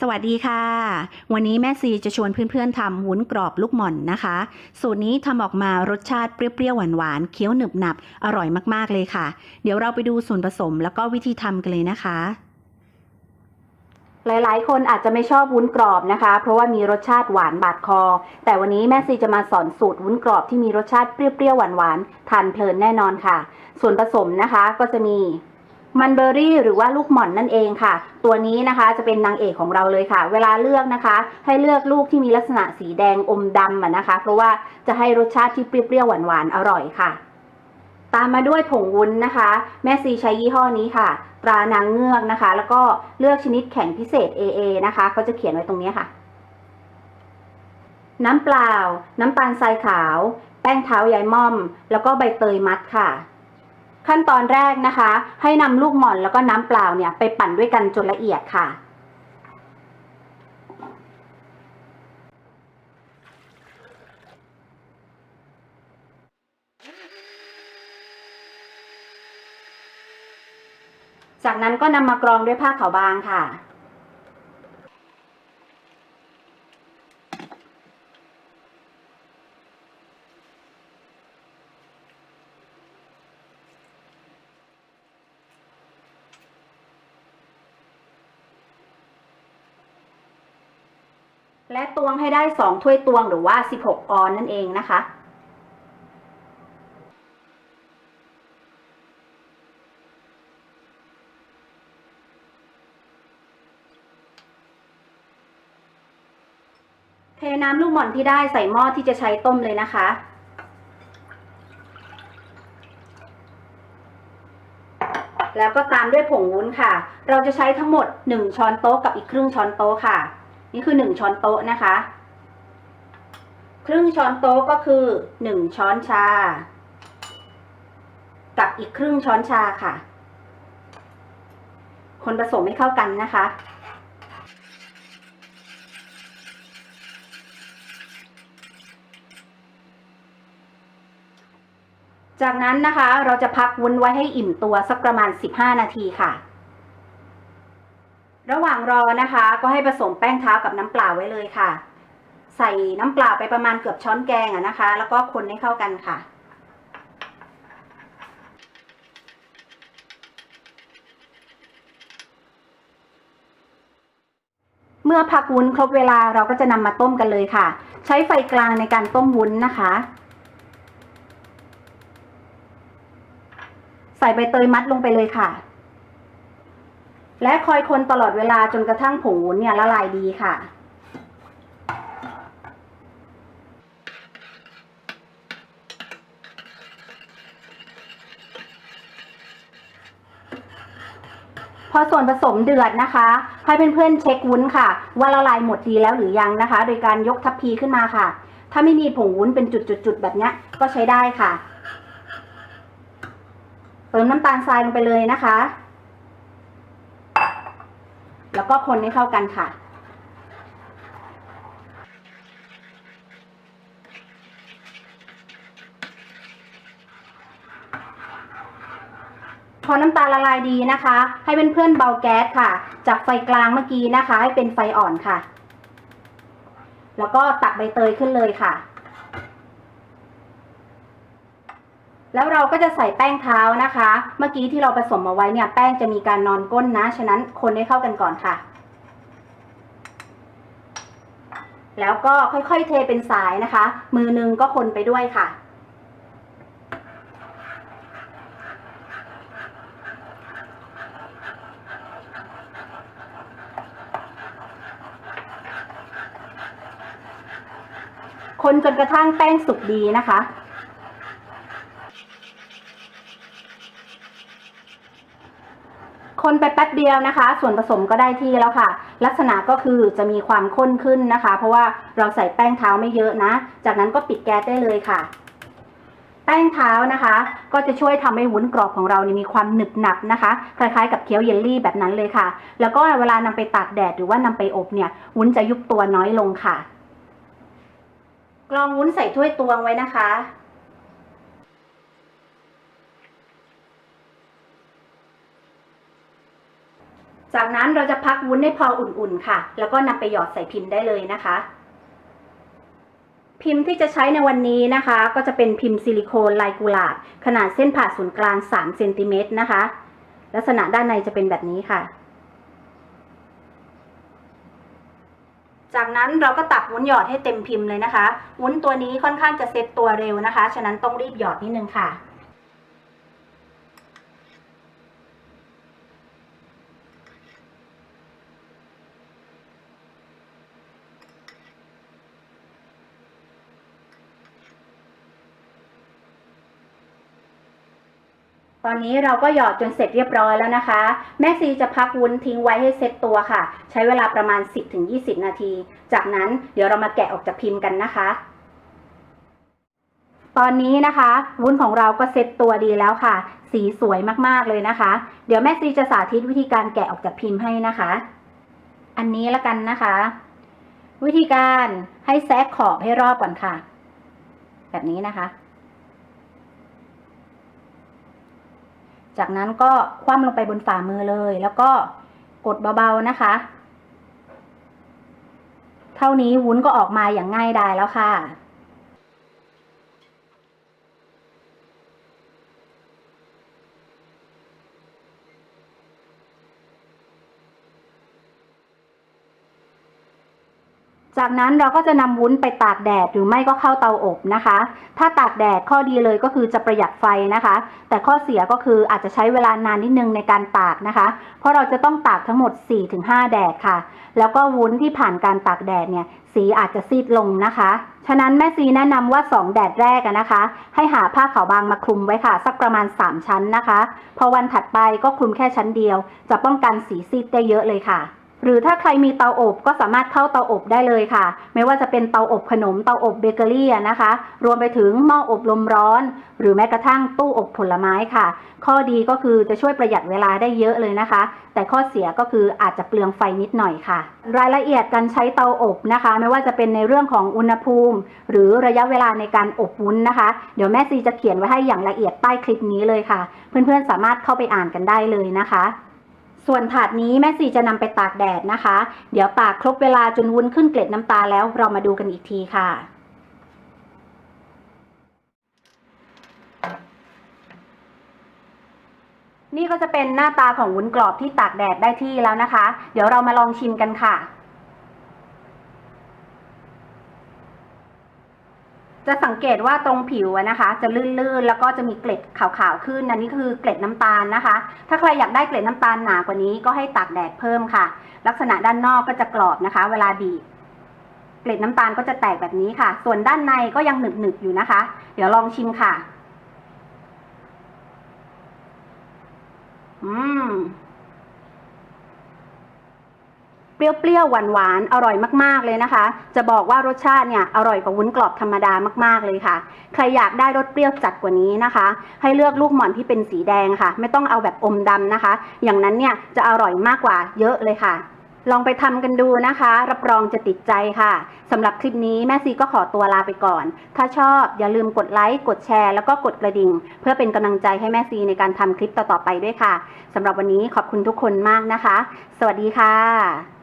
สวัสดีค่ะ วันนี้แม่ซีจะชวนเพื่อนๆทำวุ้นกรอบลูกหม่อนนะคะ สูตรนี้ทำออกมารสชาติเปรี้ยวๆหวานๆเคี้ยวหนึบหนับอร่อยมากๆเลยค่ะ เดี๋ยวเราไปดูส่วนผสมแล้วก็วิธีทำกันเลยนะคะ หลายๆ คนอาจจะไม่ชอบวุ้นกรอบนะคะ เพราะว่ามีรสชาติหวานบาดคอ แต่วันนี้แม่ซีจะมาสอนสูตรวุ้นกรอบที่มีรสชาติเปรี้ยวๆหวานๆทานเพลินแน่นอนค่ะ ส่วนผสมนะคะก็จะมี มันเบอร์รี่หรือว่าลูกหม่อนนั่นเองค่ะ ตัวนี้นะคะจะเป็นนางเอกของเราเลยค่ะ เวลาเลือกนะคะ ให้เลือกลูกที่มีลักษณะสีแดงอมดำอะนะคะ เพราะว่าจะให้รสชาติที่เปรี้ยวๆหวานๆอร่อยค่ะ ตามมาด้วยผงวุ้นนะคะ แม่ซีใช้ยี่ห้อนี้ค่ะ ตรานางเงือกนะคะ แล้วก็เลือกชนิดแข็งพิเศษ AA นะคะเขาจะเขียนไว้ตรงนี้ค่ะ น้ำเปล่า น้ำตาลทรายขาว แป้งเท้ายายม่อม แล้วก็ใบเตยมัดค่ะ ขั้นตอนแรกนะคะ ให้นำลูกหม่อนแล้วก็น้ำเปล่าเนี่ยไปปั่นด้วยกันจนละเอียดค่ะ จากนั้นก็นำมากรองด้วยผ้าขาวบางค่ะ และตวงให้ได้ 2 ถ้วยตวงหรือว่า 16 ออนนั่นเองนะคะเทน้ำลูกหม่อนที่ได้ใส่หม้อที่จะใช้ต้มเลยนะคะ แล้วก็ตามด้วยผงวุ้นค่ะ เราจะใช้ทั้งหมด 1 ช้อนโต๊ะกับอีกครึ่งช้อนโต๊ะค่ะ นี่คือ 1 ช้อนโต๊ะนะคะ ครึ่งช้อนโต๊ะก็คือ 1 ช้อนชา กับอีกครึ่งช้อนชาค่ะ คนผสมให้เข้ากันนะคะจากนั้นนะคะเราจะพักวุ้นไว้ให้อิ่มตัวสักประมาณ 15 นาทีค่ะ ระหว่างรอนะคะ ก็ให้ผสมแป้งเท้ากับน้ำเปล่าไว้เลยค่ะ ใส่น้ำเปล่าไปประมาณเกือบช้อนแกงอะนะคะ แล้วก็คนให้เข้ากันค่ะเมื่อพักวุ้นครบเวลาเราก็จะนำมาต้มกันเลยค่ะ ใช้ไฟกลางในการต้มวุ้นนะคะ ใส่ใบเตยมัดลงไปเลยค่ะ และคอยคนตลอดเวลาจนกระทั่งผงวุ้นเนี่ยละลายดีค่ะ พอส่วนผสมเดือดนะคะ ให้เพื่อนๆเช็ควุ้นค่ะ ว่าละลายหมดดีแล้วหรือยังนะคะ โดยการยกทัพพีขึ้นมาค่ะ ถ้าไม่มีผงวุ้นเป็นจุดๆๆแบบนี้ก็ใช้ได้ค่ะ เติมน้ำตาลทรายลงไปเลยนะคะ แล้วก็คนให้เข้ากันค่ะ พอน้ำตาลละลายดีนะคะ ให้เพื่อนๆเบาแก๊สค่ะ จากไฟกลางเมื่อกี้นะคะ ให้เป็นไฟอ่อนค่ะ แล้วก็ตักใบเตยขึ้นเลยค่ะ แล้วเราก็จะใส่แป้งเท้านะคะ เมื่อกี้ที่เราผสมเอาไว้เนี่ยแป้งจะมีการนอนก้นนะ ฉะนั้นคนให้เข้ากันก่อนค่ะ แล้วก็ค่อยๆเทเป็นสายนะคะ มือหนึงก็คนไปด้วยค่ะ คนจนกระทั่งแป้งสุกดีนะคะ คนไปแป๊บ เดียวนะคะ ส่วนผสมก็ได้ที่แล้วค่ะ ลักษณะก็คือจะมีความข้นขึ้นนะคะ เพราะว่าเราใส่แป้งเท้าไม่เยอะนะ จากนั้นก็ปิดแก๊สได้เลยค่ะ แป้งเท้านะคะ ก็จะช่วยทำให้วุ้นกรอบของเรานี่มีความหนึบหนับนะคะ คล้ายๆกับเคี้ยวเยลลี่แบบนั้นเลยค่ะ แล้วก็เวลานำไปตากแดดหรือว่านำไปอบเนี่ยวุ้นจะยุบตัวน้อยลงค่ะกรองวุ้นใส่ถ้วยตวงไว้นะคะ จากนั้นเราจะพักวุ้นให้พออุ่นๆค่ะ แล้วก็นำไปหยอดใส่พิมพ์ได้เลยนะคะ พิมพ์ที่จะใช้ในวันนี้นะคะ ก็จะเป็นพิมพ์ซิลิโคนลายกุหลาบขนาดเส้นผ่าศูนย์กลาง3เซนติเมตรนะคะ ลักษณะด้านในจะเป็นแบบนี้ค่ะ จากนั้นเราก็ตักวุ้นหยอดให้เต็มพิมพ์เลยนะคะ วุ้นตัวนี้ค่อนข้างจะเซ็ตตัวเร็วนะคะ ฉะนั้นต้องรีบหยอดนิดนึงค่ะ ตอนนี้เราก็หยอดจนเสร็จเรียบร้อยแล้วนะคะ แม่ซีจะพักวุ้นทิ้งไว้ให้เซ็ตตัวค่ะ ใช้เวลาประมาณ 10-20 นาที จากนั้นเดี๋ยวเรามาแกะออกจากพิมพ์กันนะคะ ตอนนี้นะคะ วุ้นของเราก็เซ็ตตัวดีแล้วค่ะ สีสวยมากๆเลยนะคะ เดี๋ยวแม่ซีจะสาธิตวิธีการแกะออกจากพิมพ์ให้นะคะ อันนี้ละกันนะคะ วิธีการให้แซกขอบให้รอบก่อนค่ะ แบบนี้นะคะ จากนั้นก็คว่ำลงไปบนฝ่ามือเลย แล้วก็กดเบาๆนะคะ เท่านี้วุ้นก็ออกมาอย่างง่ายดายแล้วค่ะ จากนั้นเราก็จะนำวุ้นไปตากแดดหรือไม่ก็เข้าเตาอบนะคะ ถ้าตากแดดข้อดีเลยก็คือจะประหยัดไฟนะคะ แต่ข้อเสียก็คืออาจจะใช้เวลานานนิดนึงในการตากนะคะ เพราะเราจะต้องตากทั้งหมด 4-5 แดดค่ะ แล้วก็วุ้นที่ผ่านการตากแดดเนี่ยสีอาจจะซีดลงนะคะ ฉะนั้นแม่ซีแนะนำว่า 2 แดดแรกนะคะ ให้หาผ้าขาวบางมาคลุมไว้ค่ะ สักประมาณ 3 ชั้นนะคะ พอวันถัดไปก็คลุมแค่ชั้นเดียว จะป้องกันสีซีดได้เยอะเลยค่ะ หรือถ้าใครมีเตาอบก็สามารถเข้าเตาอบได้เลยค่ะ ไม่ว่าจะเป็นเตาอบขนมเตาอบเบเกอรี่นะคะ รวมไปถึงหม้ออบลมร้อน หรือแม้กระทั่งตู้อบผลไม้ค่ะ ข้อดีก็คือจะช่วยประหยัดเวลาได้เยอะเลยนะคะ แต่ข้อเสียก็คืออาจจะเปลืองไฟนิดหน่อยค่ะ รายละเอียดการใช้เตาอบนะคะ ไม่ว่าจะเป็นในเรื่องของอุณหภูมิ หรือระยะเวลาในการอบวุ้นนะคะ เดี๋ยวแม่ซีจะเขียนไว้ให้อย่างละเอียดใต้คลิปนี้เลยค่ะ เพื่อนๆสามารถเข้าไปอ่านกันได้เลยนะคะ ส่วนถาดนี้แม่สีจะนำไปตากแดดนะคะ เดี๋ยวตากครบเวลาจนวุ้นขึ้นเกล็ดน้ำตาแล้วเรามาดูกันอีกทีค่ะนี่ก็จะเป็นหน้าตาของวุ้นกรอบที่ตากแดดได้ที่แล้วนะคะ เดี๋ยวเรามาลองชิมกันค่ะ จะสังเกตว่าตรงผิวนะคะ จะลื่นๆ แล้วก็จะมีเกล็ดขาวๆขึ้นอันนี้คือเกล็ดน้ำตาลนะคะ ถ้าใครอยากได้เกล็ดน้ำตาลหนากว่านี้ก็ให้ตากแดดเพิ่มค่ะ ลักษณะด้านนอกก็จะกรอบนะคะ เวลาบีบเกล็ดน้ำตาลก็จะแตกแบบนี้ค่ะ ส่วนด้านในก็ยังหนึบๆอยู่นะคะ เดี๋ยวลองชิมค่ะ อืม เปรี้ยวๆ หวานๆ อร่อยมากๆ เลยนะคะ จะบอกว่ารสชาติเนี่ยอร่อยกว่าวุ้นกรอบธรรมดามากๆ เลยค่ะ ใครอยากได้รสเปรี้ยวจัดกว่านี้นะคะ ให้เลือกลูกหม่อนที่เป็นสีแดงค่ะ ไม่ต้องเอาแบบอมดำนะคะ อย่างนั้นเนี่ยจะอร่อยมากกว่าเยอะเลยค่ะ ลองไปทำกันดูนะคะ รับรองจะติดใจค่ะสำหรับคลิปนี้แม่ซีก็ขอตัวลาไปก่อน ถ้าชอบอย่าลืมกดไลค์ กดแชร์ แล้วก็กดกระดิ่ง เพื่อเป็นกำลังใจให้แม่ซีในการทำคลิปต่อๆไปด้วยค่ะสำหรับวันนี้ขอบคุณทุกคนมากนะคะ สวัสดีค่ะ